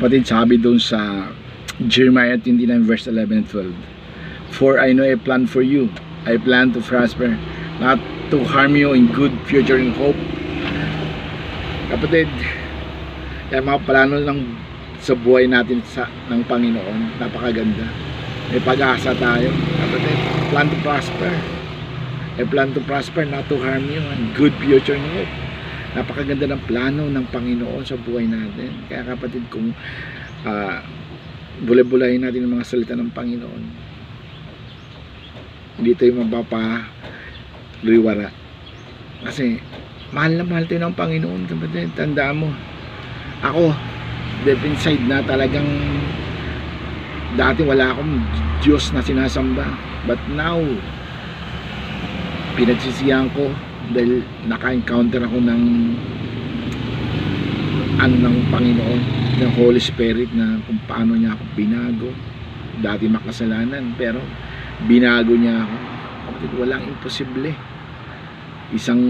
Kapatid, sabi doon sa Jeremiah 29 verse 11 and 12. For I know a plan for you. I plan to prosper, not to harm you in good future and hope. Kapatid, kaya mga plano lang sa buhay natin sa, ng Panginoon, napakaganda. May pag-asa tayo. Kapatid, plan to prosper. A plan to prosper, not to harm you, and good future and hope napakaganda ng plano ng Panginoon sa buhay natin. Kaya kapatid, kung uh, bulay-bulayin natin ang mga salita ng Panginoon, hindi tayo mapapaliwara. Kasi, mahal na mahal tayo ng Panginoon, kapatid. Tandaan mo, ako, deep inside na talagang dati wala akong Diyos na sinasamba. But now, pinagsisiyan ko dahil naka-encounter ako ng ano ng Panginoon ng Holy Spirit na kung paano niya ako binago. Dati makasalanan pero binago niya ako. Kapatid walang imposible? Isang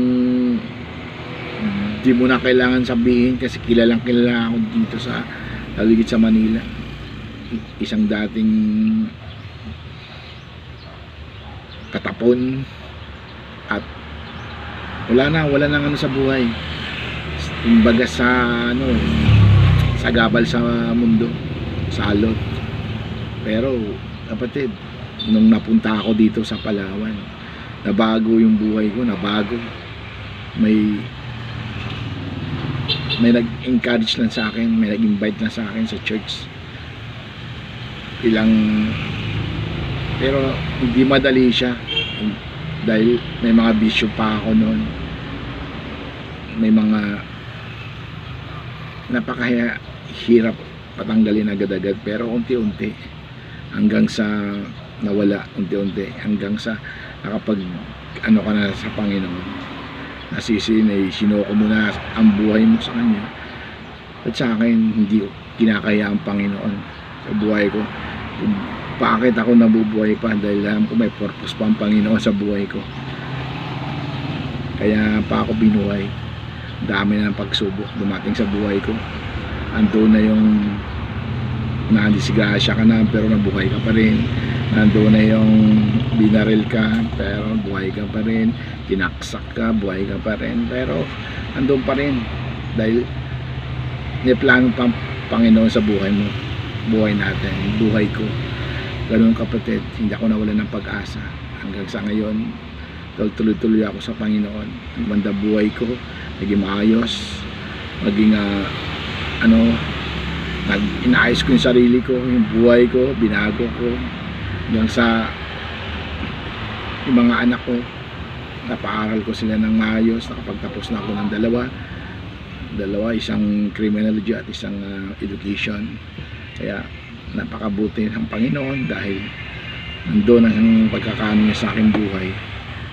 di mo na kailangan sabihin kasi kilalang kilala ako dito sa haligid sa Manila. Isang dating katapon at wala na, wala nang ano sa buhay. Kumbaga sa ano, sa gabal sa mundo, sa alot. Pero kapatid, nung napunta ako dito sa Palawan, nabago yung buhay ko, nabago. May may nag-encourage lang sa akin, may nag-invite lang sa akin sa church. Ilang pero hindi madali siya dahil may mga bisyo pa ako noon. May mga napakahirap patanggalin agad-agad. Pero unti-unti hanggang sa nawala unti-unti hanggang sa nakapag ano ka na sa Panginoon. Nasisi na sinoko mo na ang buhay mo sa Kanya. At sa akin hindi kinakaya ang Panginoon sa buhay ko bakit ako nabubuhay pa? Dahil alam ko may purpose pa ang Panginoon sa buhay ko. Kaya pa ako binuhay. Dami na ng pagsubok dumating sa buhay ko. Ando na yung nadisgrasya ka na pero nabuhay ka pa rin. Nando na yung binaril ka pero buhay ka pa rin. Tinaksak ka buhay ka pa rin. Pero andun pa rin. Dahil may plano pa ang Panginoon sa buhay mo. Buhay natin buhay ko ganun kapatid hindi ako nawalan ng pag-asa. Hanggang sa ngayon tuloy-tuloy ako sa Panginoon. Ang banda buhay ko naging maayos maging uh, ano nag inaayos ko yung sarili ko yung buhay ko binago ko. Hanggang sa yung mga anak ko napaaral ko sila ng maayos nakapagtapos na ako ng dalawa. Dalawa isang criminology at isang uh, education. Kaya napakabuti ng Panginoon dahil nandoon ang pagkakaano niya sa aking buhay.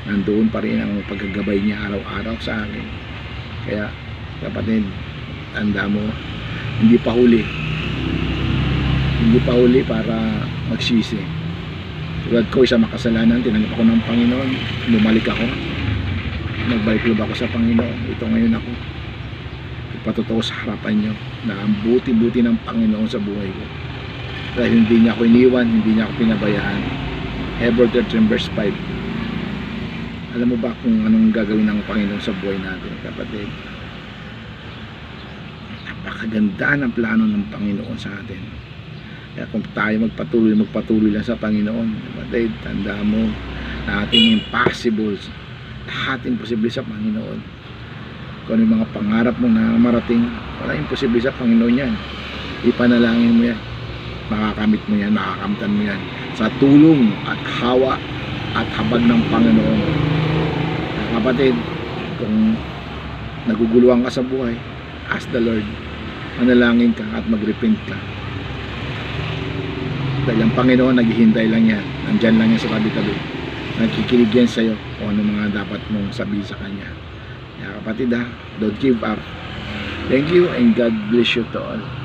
Nandoon pa rin ang paggagabay niya araw-araw sa akin. Kaya kapatid tanda mo hindi pa huli. Hindi pa huli para magsisi. Tulad ko isang makasalanan tinanggap ako ng Panginoon. Bumalik ako. Nagbalik loob ako sa Panginoon. Ito ngayon ako. Ipatotoo sa harapan nyo na ang buti-buti ng Panginoon sa buhay ko dahil hindi niya ako iniwan, hindi niya ako pinabayaan. Hebrew 13 verse 5. Alam mo ba kung anong gagawin ng Panginoon sa buhay natin, kapatid? Napakaganda ng plano ng Panginoon sa atin. Kaya kung tayo magpatuloy, magpatuloy lang sa Panginoon, kapatid, tanda mo ating impossible, lahat imposible sa Panginoon. Kung ano yung mga pangarap mo na marating, wala imposible sa Panginoon yan. Ipanalangin mo yan makakamit mo yan, makakamtan mo yan sa tulong at hawa at habag ng Panginoon. Kapatid, kung naguguluhan ka sa buhay, ask the Lord, manalangin ka at mag-repent ka. Dahil ang Panginoon, naghihintay lang yan. Nandyan lang yan sa tabi-tabi. Nagkikinig yan sa'yo kung ano mga dapat mong sabihin sa Kanya. Kapatid ha, don't give up. Thank you and God bless you to all.